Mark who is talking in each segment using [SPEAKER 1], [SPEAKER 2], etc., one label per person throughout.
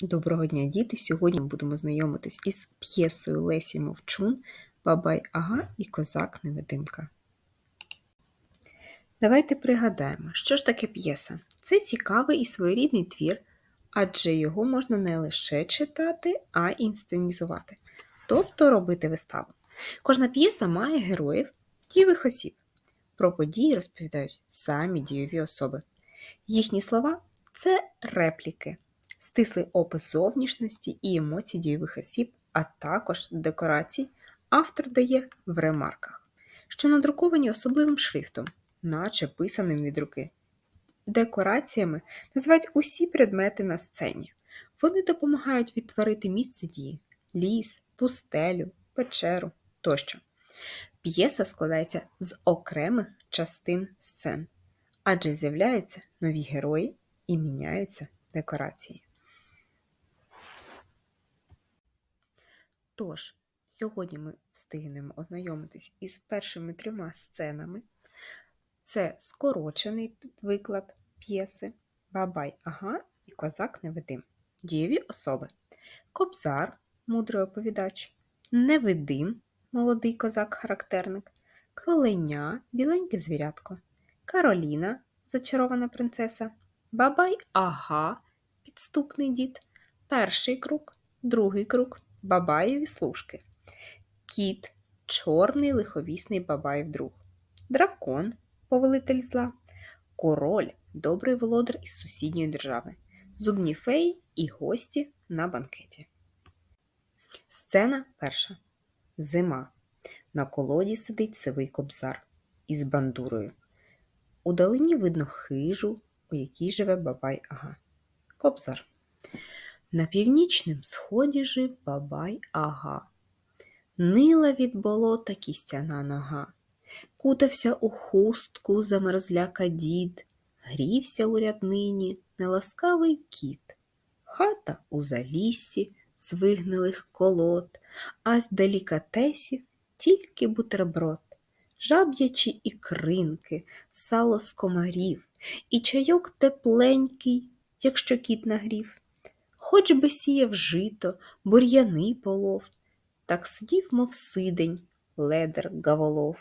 [SPEAKER 1] Доброго дня, діти! Сьогодні ми будемо знайомитись із п'єсою Лесі Мовчун Бабай Ага і Козак Невидимка. Давайте пригадаємо, що ж таке п'єса. Це цікавий і своєрідний твір, адже його можна не лише читати, а й інсценізувати, тобто робити виставу. Кожна п'єса має героїв, дієвих осіб. Про події розповідають самі дієві особи. Їхні слова це репліки стислий опис зовнішності і емоцій дійових осіб, а також декорацій автор дає в ремарках, що надруковані особливим шрифтом, наче писаним від руки. Декораціями називають усі предмети на сцені. Вони допомагають відтворити місце дії, ліс, пустелю, печеру тощо. П'єса складається з окремих частин сцен, адже з'являються нові герої і міняються декорації. Тож, сьогодні ми встигнемо ознайомитись із першими трьома сценами. Це скорочений виклад п'єси, Бабай Ага і Козак Невидим. Дієві особи. Кобзар, мудрий оповідач, Невидим, молодий козак-характерник, Кроленя, біленьке звірятко, Кароліна, зачарована принцеса, Бабай Ага, підступний дід, перший круг, другий круг, Бабаєві служки, кіт, чорний лиховісний Бабаєв друг, дракон, повелитель зла, король, добрий володар із сусідньої держави, зубні феї і гості на банкеті. Сцена перша. Зима. На колоді сидить сивий кобзар із бандурою. Удалині видно хижу, у якій живе бабай ага. Кобзар. На північнім сході жив бабай ага. Нила від болота кістяна нога, кутався у хустку замерзляка дід, грівся у ряднині неласкавий кіт, хата у заліссі з вигнилих колод, а з делікатесів тільки бутерброд, жаб'ячі ікринки, сало з комарів, і чайок тепленький, якщо кіт нагрів хоч би сіяв жито, бур'яни полов, так сидів, мов сидень, ледер гаволов.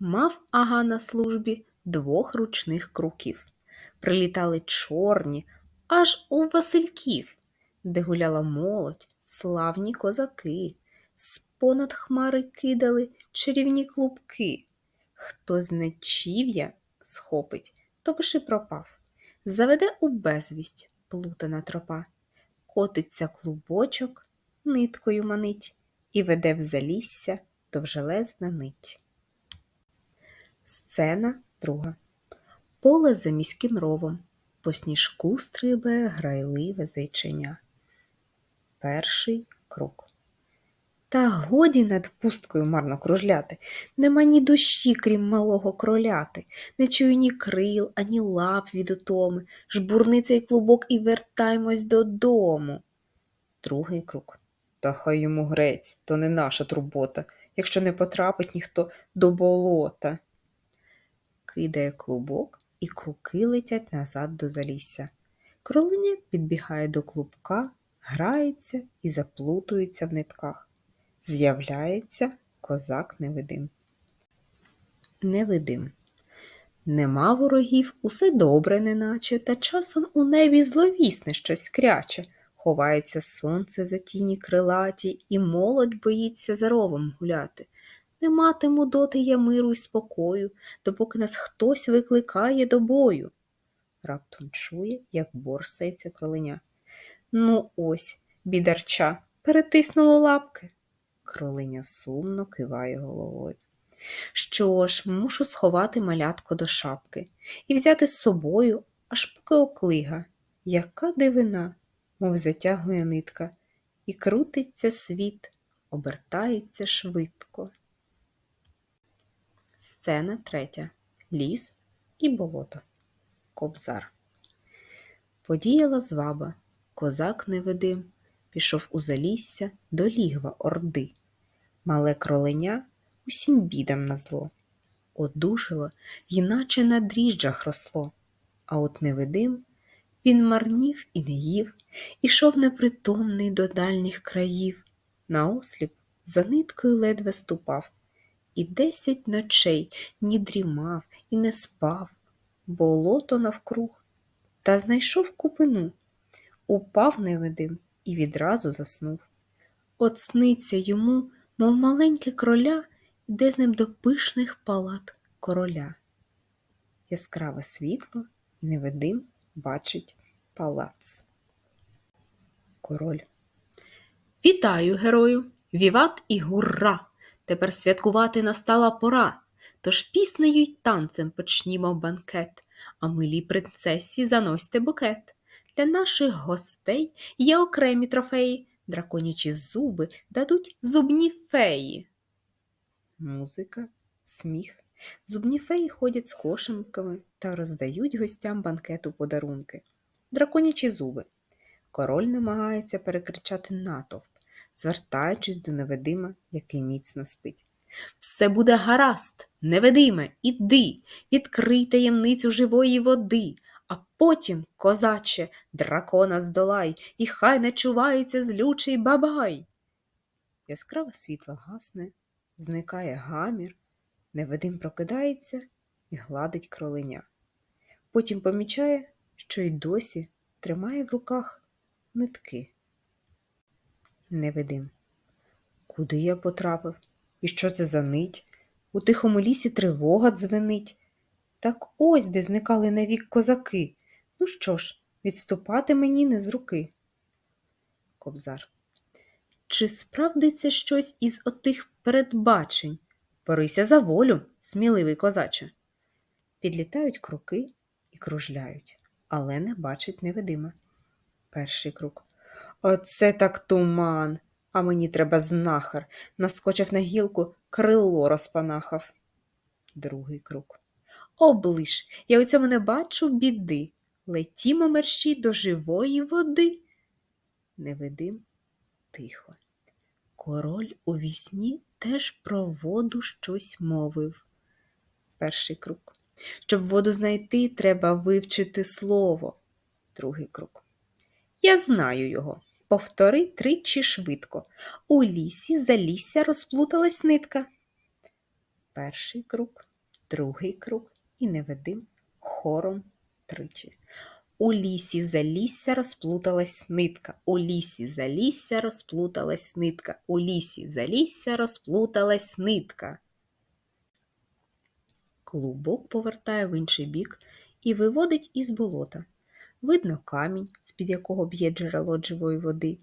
[SPEAKER 1] Мав ага на службі двох ручних круків. Прилітали чорні, аж у Васильків, де гуляла молодь, славні козаки, з понад хмари кидали чарівні клубки. Хто з нечів'я схопить, то пиши пропав, заведе у безвість плутана тропа, котиться клубочок, ниткою манить і веде в залісся довжелезна нить. Сцена друга. Поле за міським ровом, по сніжку стрибає грайливе зайченя. Перший крок. Та годі над пусткою марно кружляти, нема ні душі, крім малого кроляти, не чую ні крил, ані лап від утоми, жбурни цей клубок і вертаймось додому. Другий круг. Та хай йому грець, то не наша турбота, якщо не потрапить ніхто до болота. Кидає клубок, і круки летять назад до залісся. Кролиня підбігає до клубка, грається і заплутується в нитках. З'являється козак невидим. Невидим. Нема ворогів, усе добре, неначе, та часом у небі зловісне щось скряче. Ховається сонце за тіні крилаті, і молодь боїться за ровом гуляти. Не матиму доти я миру й спокою, допоки нас хтось викликає до бою. Раптом чує, як борсається кроленя. Ну, ось, бідарча, перетиснуло лапки. Кролиня сумно киває головою. Що ж, мушу сховати малятко до шапки і взяти з собою, аж поки оклига. Яка дивина, мов затягує нитка, і крутиться світ, обертається швидко. Сцена третя. Ліс і болото. Кобзар. Подіяла зваба, козак невидим пішов у залісся до лігва орди. Мале кроленя усім бідам на зло. Одужало, іначе на дріжджах росло, а от невидим Він марнів і не їв, ішов непритомний до дальніх країв, наосліп за ниткою ледве ступав, і десять ночей ні дрімав і не спав, болото навкруг, та знайшов купину, упав невидим і відразу заснув. От сниться йому, мов маленьке кроля, іде з ним до пишних палат короля. Яскраве світло і невидим бачить палац. Король. Вітаю, герою! Віват і гурра! Тепер святкувати настала пора. Тож піснею й танцем почнімо банкет, а милій принцесі заносьте букет. Для наших гостей є окремі трофеї, драконячі зуби дадуть зубні феї. Музика, сміх. Зубні феї ходять з кошимками та роздають гостям банкету подарунки. Драконячі зуби. Король намагається перекричати натовп, звертаючись до невидима, який міцно спить. Все буде гаразд, невидиме, іди, відкрий таємницю живої води, потім, козаче, дракона здолай, і хай не чувається злючий бабай. Яскраве світло гасне, зникає гамір, невидим прокидається і гладить кроленя. Потім помічає, що й досі тримає в руках нитки. Невидим. Куди я потрапив? І що це за нить? У тихому лісі тривога дзвенить. Так ось де зникали навік козаки. Ну що ж, відступати мені не з руки. Кобзар. Чи справдиться щось із отих передбачень? Борися за волю, сміливий козаче. Підлітають круки і кружляють, але не бачить невидима. Перший круг. Оце так туман, а мені треба знахар. Наскочив на гілку, крило розпанахав. Другий круг. Облиш, я у цьому не бачу біди. Летімо мерщій до живої води. Невидим тихо. Король у вісні теж про воду щось мовив. Перший круг. Щоб воду знайти, треба вивчити слово. Другий круг. Я знаю його. Повтори тричі швидко. У лісі за лісся розплуталась нитка. Перший круг, другий круг і невидим хором тричі. У лісі за лісся розплуталась нитка. У лісі за лісся розплуталась нитка. У лісі за лісся розплуталась нитка. Клубок повертає в інший бік і виводить із болота. Видно камінь, з-під якого б'є джерело живої води.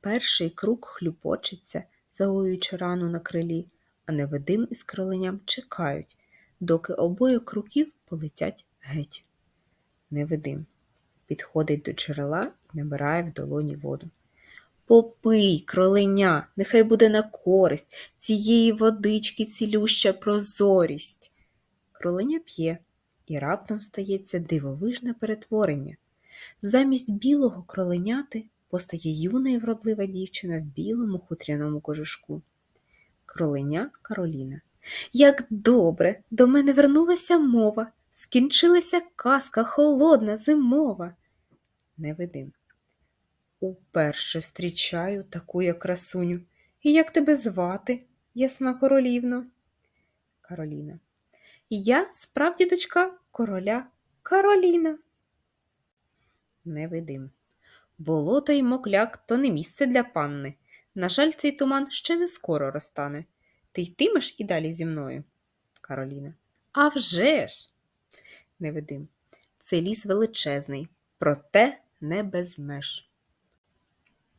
[SPEAKER 1] Перший круг хлюпочеться, загоюючи рану на крилі, а невидим із криленням чекають, доки обоє круків полетять геть. Невидим. Підходить до джерела і набирає в долоні воду. Попий, кроленя, нехай буде на користь цієї водички цілюща прозорість. Кроленя п'є, і раптом стається дивовижне перетворення. Замість білого кроленяти постає юна і вродлива дівчина в білому хутряному кожушку. Кроленя Кароліна. Як добре, до мене вернулася мова, скінчилася казка холодна, зимова. Невидим. Уперше зустрічаю таку я красуню. І як тебе звати, ясна королівно? Кароліна. Я справді дочка короля Кароліна. Невидим. Болото й мокляк то не місце для панни. На жаль, цей туман ще не скоро розтане. Ти йтимеш і далі зі мною? Кароліна. А вже ж! Невидим. Цей ліс величезний, проте не без меж.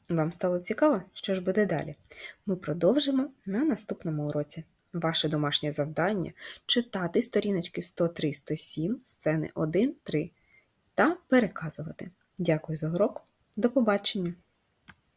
[SPEAKER 1] Вам стало цікаво, що ж буде далі? Ми продовжимо на наступному уроці. Ваше домашнє завдання читати сторіночки 103-107, сцени 1-3 та переказувати. Дякую за урок. До побачення!